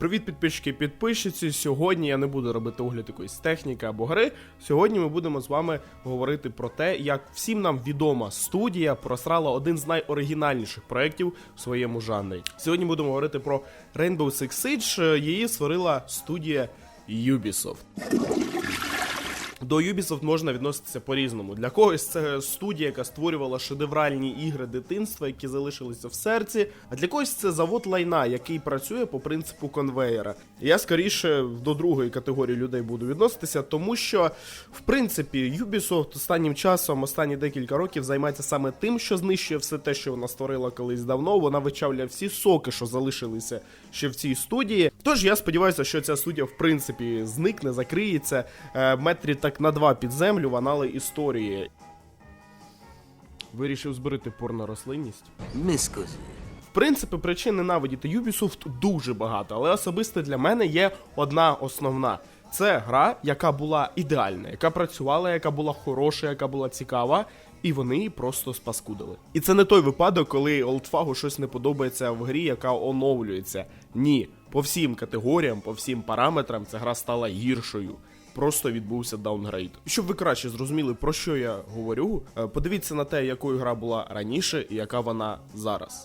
Привіт, підписчики і підписчиці. Сьогодні я не буду робити огляд якоїсь техніки або гри. Сьогодні ми будемо з вами говорити про те, як всім нам відома студія просрала один з найоригінальніших проєктів в своєму жанрі. Сьогодні будемо говорити про Rainbow Six Siege. Її створила студія Ubisoft. До Ubisoft можна відноситися по-різному. Для когось це студія, яка створювала шедевральні ігри дитинства, які залишилися в серці. А для когось це завод лайна, який працює по принципу конвеєра. Я скоріше до другої категорії людей буду відноситися, тому що, в принципі, Ubisoft останнім часом, останні декілька років, займається саме тим, що знищує все те, що вона створила колись давно. Вона вичавляє всі соки, що залишилися ще в цій студії. Тож я сподіваюся, що ця студія в принципі зникне, закриється е, метрі так на два під землю в анали історії. Вирішив зберити порнорослинність. Мискоси. В принципі, причин ненавидіти Ubisoft дуже багато, але особисто для мене є одна основна. Це гра, яка була ідеальна, яка працювала, яка була хороша, яка була цікава, і вони її просто спаскудили. І це не той випадок, коли олдфагу щось не подобається в грі, яка оновлюється. Ні, по всім категоріям, по всім параметрам ця гра стала гіршою. Просто відбувся даунгрейд. Щоб ви краще зрозуміли, про що я говорю, е, подивіться на те, якою гра була раніше і яка вона зараз.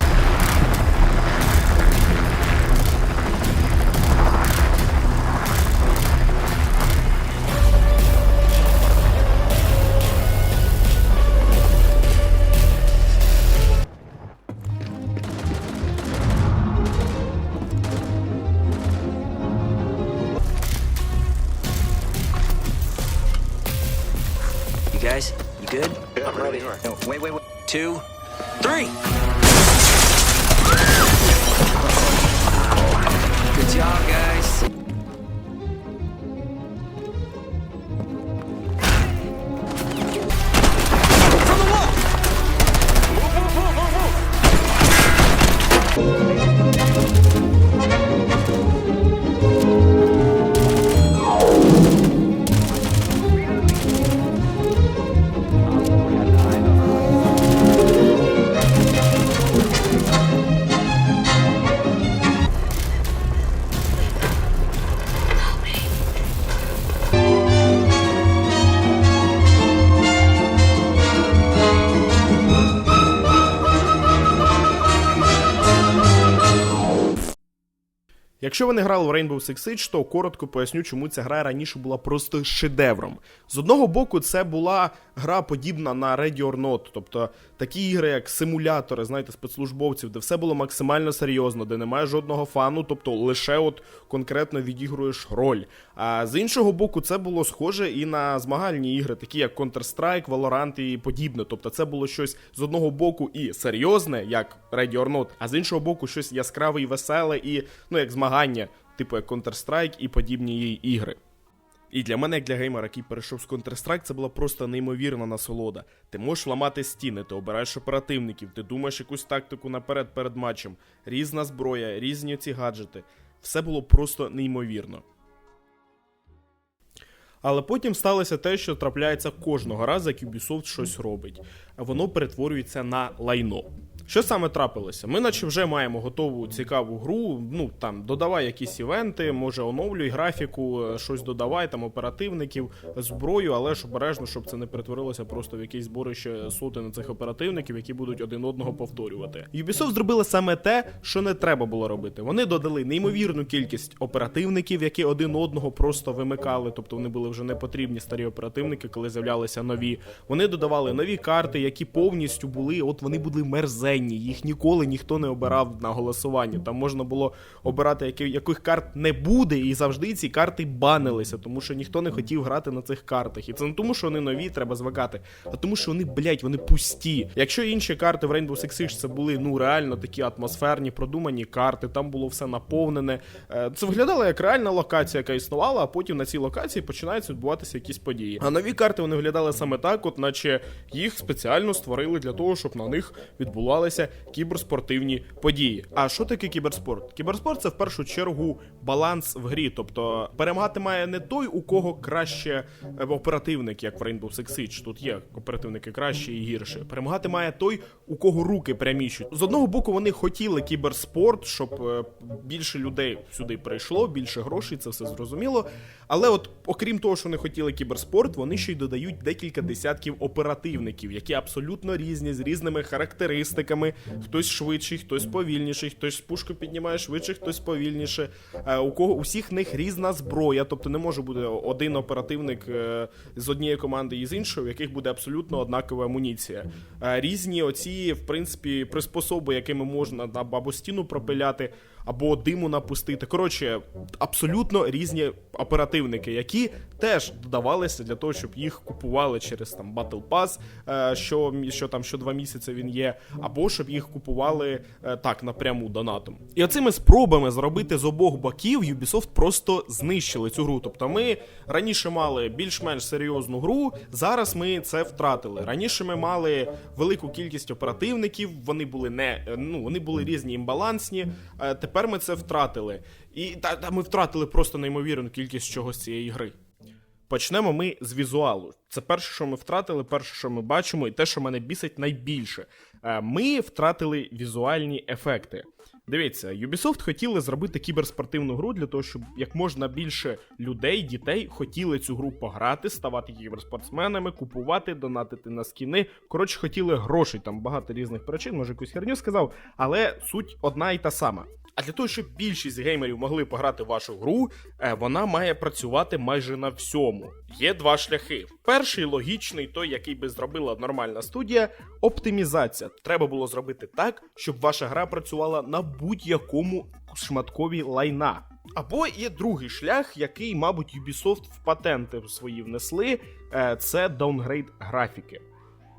I'm ready. No, wait, wait, wait. Two, three. Good job, guys. Якщо ви не грали в Rainbow Six Siege, то коротко поясню, чому ця гра раніше була просто шедевром. З одного боку, це була гра подібна на Ready or Not, тобто такі ігри, як симулятори, знаєте, спецслужбовців, де все було максимально серйозно, де немає жодного фану, тобто лише от конкретно відігруєш роль. А з іншого боку, це було схоже і на змагальні ігри, такі як Counter-Strike, Valorant і подібне. Тобто це було щось з одного боку і серйозне, як Ready or Not, а з іншого боку, щось яскраве і веселе, і ну як змагання, типу як Counter-Strike і подібні її ігри. І для мене, як для геймера, який перейшов з Counter-Strike, це була просто неймовірна насолода. Ти можеш ламати стіни, ти обираєш оперативників, ти думаєш якусь тактику наперед перед матчем, різна зброя, різні ці гаджети. Все було просто неймовірно. Але потім сталося те, що трапляється кожного разу, як Ubisoft щось робить. Воно перетворюється на лайно. Що саме трапилося? Ми, наче вже маємо готову цікаву гру. Ну там додавай якісь івенти, може оновлюй графіку, е, щось додавай, там оперативників, зброю, але ж обережно, щоб це не перетворилося просто в якесь зборище сотень цих оперативників, які будуть один одного повторювати. Ubisoft зробили саме те, що не треба було робити. Вони додали неймовірну кількість оперативників, які один одного просто вимикали, тобто вони були вже не потрібні старі оперативники, коли з'являлися нові. Вони додавали нові карти, які повністю були, от вони були мерзенні. Їх ніколи ніхто не обирав на голосування. Там можна було обирати, яких карт не буде, і завжди ці карти банилися, тому що ніхто не хотів грати на цих картах. І це не тому, що вони нові, треба звикати, а тому, що вони, блять, вони пусті. Якщо інші карти в Rainbow Six Siege це були ну реально такі атмосферні, продумані карти, там було все наповнене. Е, Це виглядало як реальна локація, яка існувала, а потім на цій локації починаються відбуватися якісь події. А нові карти вони виглядали саме так, от наче їх спеціально створили для того, щоб на них відбувалися відбувалися кіберспортивні події. А що таке кіберспорт? Кіберспорт це в першу чергу баланс в грі. Тобто перемагати має не той, у кого краще е, оперативник, як в Rainbow Six Siege. Тут є оперативники краще і гірше. Перемагати має той, у кого руки пряміші. З одного боку, вони хотіли кіберспорт, щоб е, більше людей сюди прийшло, більше грошей, це все зрозуміло. Але от, окрім того, що вони хотіли кіберспорт, вони ще й додають декілька десятків оперативників, які абсолютно різні, з різними характеристиками. Хтось швидший, хтось повільніший, хтось пушку піднімає швидше, хтось повільніше. Е, У кого у всіх них різна зброя, тобто не може бути один оперативник е, з однієї команди і з іншої, в яких буде абсолютно однакова амуніція. Е, Різні оці, в принципі, приспособи, якими можна на або стіну пропиляти, або диму напустити. Коротше, абсолютно різні оперативники, які теж додавалися для того, щоб їх купували через там Battle Pass, що, що там що два місяці він є, або щоб їх купували е, так напряму донатом. І оцими спробами зробити з обох боків Ubisoft просто знищили цю гру. Тобто ми раніше мали більш-менш серйозну гру, зараз ми це втратили. Раніше ми мали велику кількість оперативників, вони були не е, ну вони були різні імбалансні. е, Тепер ми це втратили. І та, та ми втратили просто неймовірну кількість чогось цієї гри. Почнемо ми з візуалу. Це перше, що ми втратили, перше, що ми бачимо, і те, що мене бісить найбільше. Е, Ми втратили візуальні ефекти. Дивіться, Ubisoft хотіли зробити кіберспортивну гру для того, щоб як можна більше людей, дітей хотіли цю гру пограти, ставати кіберспортсменами, купувати, донатити на скіни. Коротше, хотіли грошей, там багато різних причин, може якусь херню сказав, але суть одна і та сама. А для того, щоб більшість геймерів могли пограти в вашу гру, е, вона має працювати майже на всьому. Є два шляхи. Перший логічний, той, який би зробила нормальна студія, оптимізація. Треба було зробити так, щоб ваша гра працювала на будь-якому шматкові лайна. Або є другий шлях, який, мабуть, Ubisoft в патенти свої внесли, е, це даунгрейд графіки.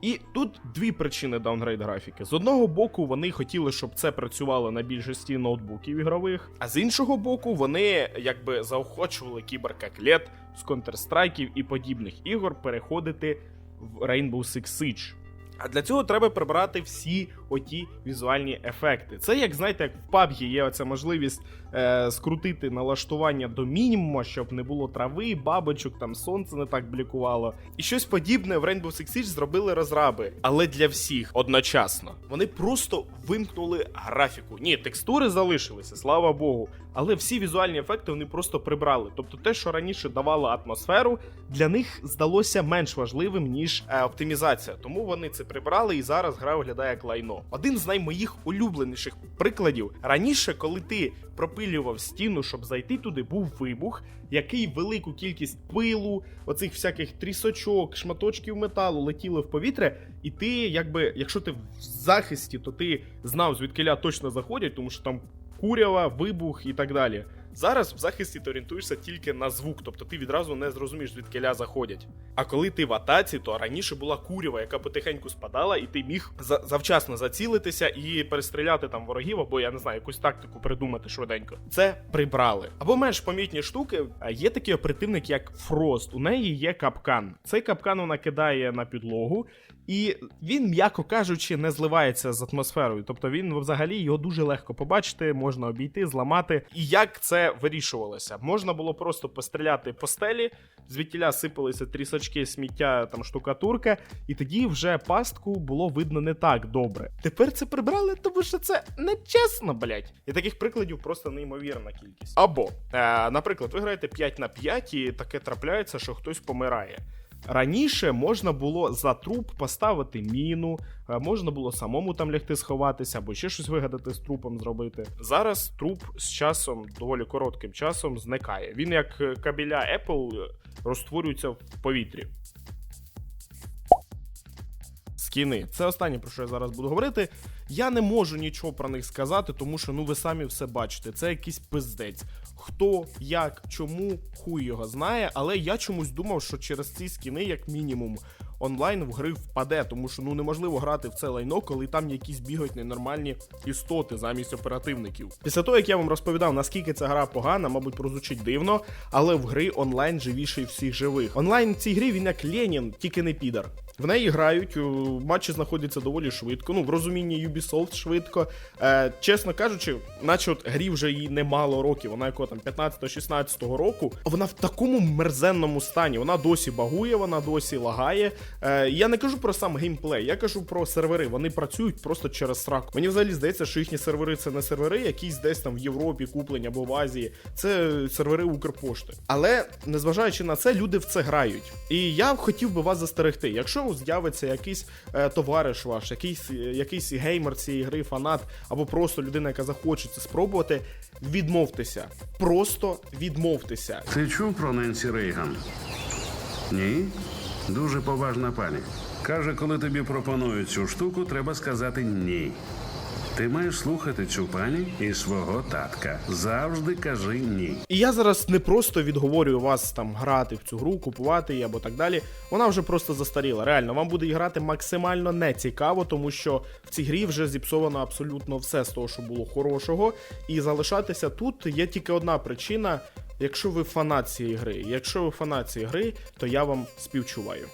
І тут дві причини даунгрейд графіки. З одного боку, вони хотіли, щоб це працювало на більшості ноутбуків ігрових, а з іншого боку, вони якби заохочували кіберкаклет з Counter-Strike і подібних ігор переходити в Rainbow Six Siege. А для цього треба прибрати всі оті візуальні ефекти. Це як знаєте, як в PUBG є оця можливість е, скрутити налаштування до мінімуму, щоб не було трави, бабочок, там сонце не так блікувало. І щось подібне в Rainbow Six Siege зробили розраби, але для всіх одночасно. Вони просто вимкнули графіку. Ні, текстури залишилися, слава Богу. Але всі візуальні ефекти вони просто прибрали. Тобто те, що раніше давало атмосферу, для них здалося менш важливим, ніж е, оптимізація. Тому вони це прибрали, і зараз гра виглядає як лайно. Один з наймоїх улюбленіших прикладів. Раніше, коли ти пропилював стіну, щоб зайти туди, був вибух, який велику кількість пилу, оцих всяких трісочок, шматочків металу летіли в повітря, і ти, якби, якщо ти в захисті, то ти знав, звідкиля точно заходять, тому що там курява, вибух і так далі. Зараз в захисті ти орієнтуєшся тільки на звук, тобто ти відразу не зрозумієш, звідкиля заходять. А коли ти в атаці, то раніше була курява, яка потихеньку спадала, і ти міг за- завчасно зацілитися і перестріляти там ворогів, або я не знаю, якусь тактику придумати швиденько. Це прибрали. Або менш помітні штуки. Є такий оперативник, як Фрост. У неї є капкан. Цей капкан вона кидає на підлогу. І він, м'яко кажучи, не зливається з атмосферою. Тобто він взагалі його дуже легко побачити, можна обійти, зламати. І як це вирішувалося? Можна було просто постріляти по стелі, звідтіля сипалися трісочки, сміття, там штукатурка, і тоді вже пастку було видно не так добре. Тепер це прибрали, тому що це нечесно, блять. І таких прикладів просто неймовірна кількість. Або, е, наприклад, ви граєте 5 на 5, і таке трапляється, що хтось помирає. Раніше можна було за труп поставити міну, е, можна було самому там лягти сховатися або ще щось вигадати з трупом зробити. Зараз труп з часом, доволі коротким часом, зникає. Він як е, кабеля Apple е, розтворюється в повітрі. Скіни. Це останнє, про що я зараз буду говорити. Я не можу нічого про них сказати, тому що ну ви самі все бачите. Це якийсь пиздець. Хто, як, чому, хуй його знає, але я чомусь думав, що через ці скіни, як мінімум, онлайн в гри впаде, тому що ну неможливо грати в це лайно, коли там якісь бігають ненормальні істоти замість оперативників. Після того, як я вам розповідав, наскільки ця гра погана, мабуть, прозвучить дивно, але в гри онлайн живіший всіх живих. Онлайн в цій грі він як Ленін, тільки не підар. В неї грають, матчі знаходяться доволі швидко. Ну, в розумінні Ubisoft швидко. Е, чесно кажучи, наче от грі вже їй немало років, вона якого там 15-16 року. Вона в такому мерзенному стані. Вона досі багує, вона досі лагає. Е, я не кажу про сам геймплей, я кажу про сервери. Вони працюють просто через сраку. Мені взагалі здається, що їхні сервери це не сервери, якісь десь там в Європі куплені або в Азії. Це сервери Укрпошти. Але незважаючи на це, люди в це грають. І я хотів би вас застерегти. Якщо з'явиться якийсь е, товариш ваш, якийсь, е, якийсь геймер цієї гри, фанат, або просто людина, яка захоче це спробувати, відмовтеся. Просто відмовтеся. Ти чув про Ненсі Рейган? Ні? Дуже поважна пані. Каже, коли тобі пропонують цю штуку, треба сказати ні. Ти маєш слухати цю пані і свого татка. Завжди кажи ні. І я зараз не просто відговорюю вас там грати в цю гру, купувати її або так далі. Вона вже просто застаріла. Реально, вам буде грати максимально не цікаво, тому що в цій грі вже зіпсовано абсолютно все з того, що було хорошого. І залишатися тут є тільки одна причина. Якщо ви фанат цієї гри, якщо ви фанат цієї гри, то я вам співчуваю.